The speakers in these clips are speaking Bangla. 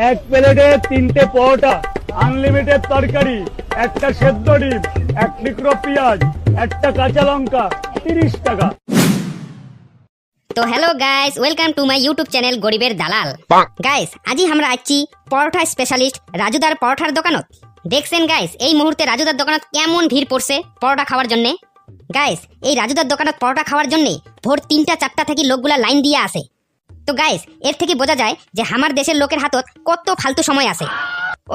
এক প্লেটে তিনটে পরোটা আনলিমিটেড তরকারি একটা সেদ্ধ ডিম এক টুকরো পেঁয়াজ একটা কাঁচা লঙ্কা তিরিশ টাকা। তো hello guys welcome to my YouTube channel গরিবের দালাল। গাইস আজি আমরা আছি পরোটা স্পেশালিস্ট রাজুদার পরোটার দোকানত। দেখছেন গাইস এই মুহূর্তে রাজুদার দোকানত কেমন ভিড় পড়ছে পরোটা খাওয়ার জন্য? গাইস এই রাজুদার দোকানত পরোটা খাওয়ার জন্য ভোর তিনটা চারটা থেকে লোকগুলা লাইন দিয়ে আসে। তো গাইস এর থেকে বোঝা যায় যে আমার দেশের লোকের হাতত কত ফালতু সময় আছে।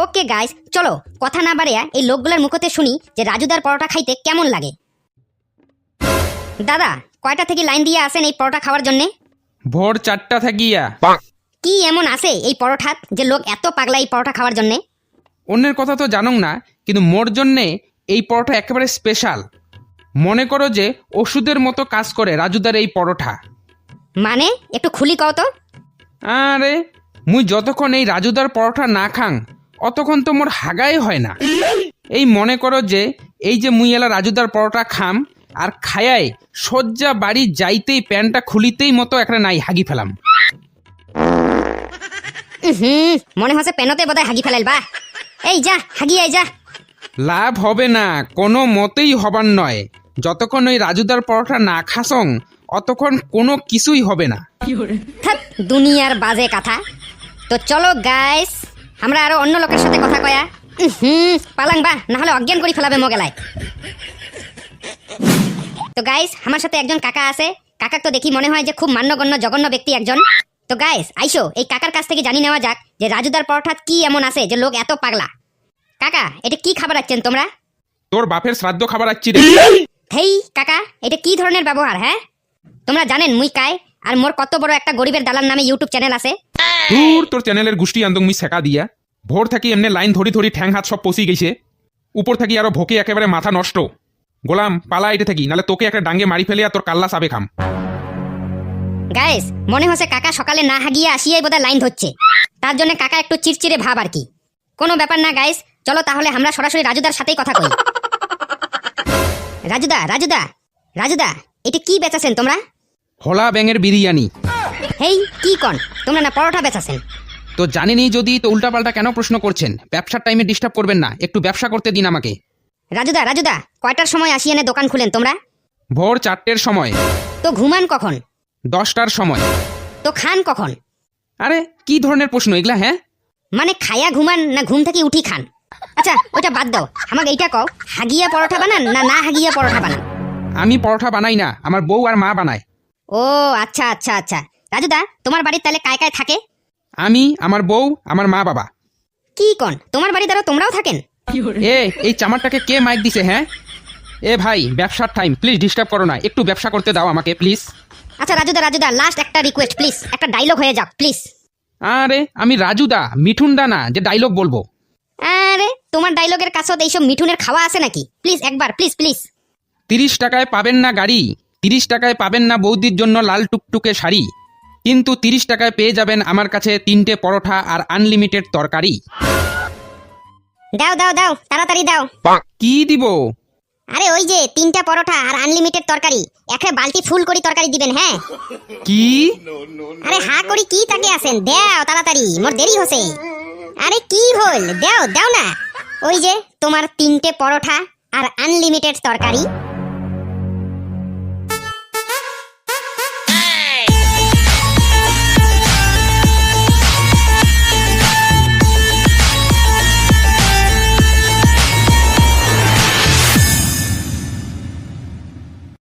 ওকে গাইস চলো কথা না বাড়িয়া এই লোকগুলার মুখতে শুনি যে রাজুদার পরোটা খাইতে কেমন লাগে। দাদা কয়টা থেকে লাইন দিয়ে আসেন এই পরোটা খাওয়ার জন্য? ভোর চারটা থাকিয়া। কি এমন আছে এই পরোঠাত যে লোক এত পাগলা এই পরোটা খাওয়ার জন্য? অন্যের কথা তো জানো না কিন্তু মোর জন্যে এই পরোটা একেবারে স্পেশাল মনে করো যে ওষুধের মতো কাজ করে রাজুদার এই পরোটা। মানে একটু খুলি কও তো। আরে মুই যতক্ষণ এই রাজুদার পরোটা না খাং অতক্ষণ তো মোর হাগাই হয় না। এই মনে করো যে এই যে মুই এলা রাজুদার পরোটা খাম আর খায়ায় সজ্জা বাড়ি যাইতেই প্যান্টটা খুলিতেই মতো একটা নাই হাগি ফেলাম। হুম মনে হচ্ছে পেনতে বোধহয় হাগি ফেলাইল বা। এই যা হাগি আই যা। লাভ হবে না কোনো মতেই হবার নয়। যতক্ষণ ওই রাজুদার পরোটা না খাসং অতক্ষণ কোনো কিছুই হবে না। থাক দুনিয়ার বাজে কথা। তো চলো গাইস আমরা আরও অন্য লোকের সাথে কথা কয়া। হুম পালাং বা না হলে অজ্ঞান করে ফেলাবে মোগেলায়। তো গাইস আমার সাথে একজন কাকা আছে। কাকা তো দেখি মনে হয় যে খুব মান্যগণ্য জঘন্য ব্যক্তি একজন। তো গাইস আইসো এই কাকার কাছ থেকে জানি নেওয়া যাক যে রাজুদার পরোঠাত কি এমন আছে যে লোক এত পাগলা। কাকা এটা কি খাবার আছেন তোমরা? তোর বাপের শ্রাদ্ধ খাবার আচ্ছি রে। হেই কাকা এটা কি ধরনের ব্যবহার হ্যাঁ? তোমরা জানেন মুই কায় আর মোর কত বড় একটা গরিবের দালাল নামে ইউটিউব চ্যানেল আছে। দূর তোর চ্যানেলের গুষ্টি আন্দং মি সেকা দিয়া। ভোর থাকি এমনি লাইন ধরি ধরি ঠ্যাং হাত সব পচি গেছে। উপর থাকি আরও ভোকে একেবারে মাথা নষ্ট। গোলাম পালা এটে থাকি নালে তোকে একটা ডাঙ্গে মারি ফেলে আর তোর কাল্লা সাবে খাম। গাইস মনে হচ্ছে কাকা সকালে না হাগিয়ে আসিয়াই বোধহয় লাইন ধরছে। তার জন্য কাকা একটু চিরচিরে ভাব আর কি। কোনো ব্যাপার না গাইস চলো তাহলে আমরা সরাসরি রাজুদার সাথেই কথা কই। রাজুদা রাজুদা রাজুদা এটা কি বেচাছেন তোমরা? হলা ব্যাঙের বিরিয়ানি। হেই কি কন? তোমরা না পরোটা বেচাছেন। তো জানেনি যদি তো উল্টাপাল্টা কেন প্রশ্ন করছেন? ব্যবসার টাইমে ডিস্টার্ব করবেন না একটু ব্যবসা করতে দিন আমাকে। রাজুদা রাজুদা কয়টার সময় আসি এনে দোকান খুলেন তোমরা? ভোর চারটের সময়। তো ঘুমান কখন? দশটার সময়। তো খান কখন? আরে কি ধরনের প্রশ্ন এগুলা হ্যাঁ? মানে খায়া ঘুমান না ঘুম থেকে উঠি খান? আচ্ছা ওইটা বাদ দাও। আমাকে এইটা কও হাগিয়া পরোটা বানান না না হাগিয়া পরোটা বানান? আমি পরোটা বানাই না আমার বউ আর মা বানায়। ও আচ্ছা আচ্ছা আচ্ছা। রাজুদা তোমার বাড়ির তাহলে কায় কায় থাকে? আমি আমার বউ আমার মা বাবা। কি কন? তোমার বাড়ি দ্বারা তোমরাও থাকেন? এ এই চামারটাকে কে মাইক দিছে হ্যাঁ? এ ভাই ব্যবসার টাইম প্লিজ ডিস্টার্ব করো না। একটু ব্যবসা করতে দাও আমাকে প্লিজ আচ্ছা রাজুদা রাজুদা লাস্ট একটা রিকোয়েস্ট প্লিজ একটা ডায়লগ হয়ে যাক প্লিজ আরে আমি রাজুদা মিঠুনদা না যে ডায়লগ বলব। আরে তোমার ডায়লগের কাছত এইসব মিঠুনের খাওয়া আছে নাকি? প্লিজ একবার প্লিজ প্লিজ তিরিশ টাকায় পাবেন না গাড়ি তিরিশ টাকায় পাবেন না বৌদির জন্য লাল টুকটুকে শাড়ি। কিন্তু তিরিশ টাকায় পেয়ে যাবেন আমার কাছে তিনটে পরোটা আর আনলিমিটেড তরকারি। দাও দাও দাও তাড়াতাড়ি দাও। কি দিব? আরে ওই যে তিনটা পরোটা আর আনলিমিটেড তরকারি। একটা বালতি ফুল করে তরকারি দিবেন হ্যাঁ? কি? আরে হা করি কি তাকে আছেন? দেও তাড়াতাড়ি মোর দেরি হছে আরে কি হল দেও দাও না। ওই যে তোমার তিনটে পরোঠা আর আনলিমিটেড তরকারি।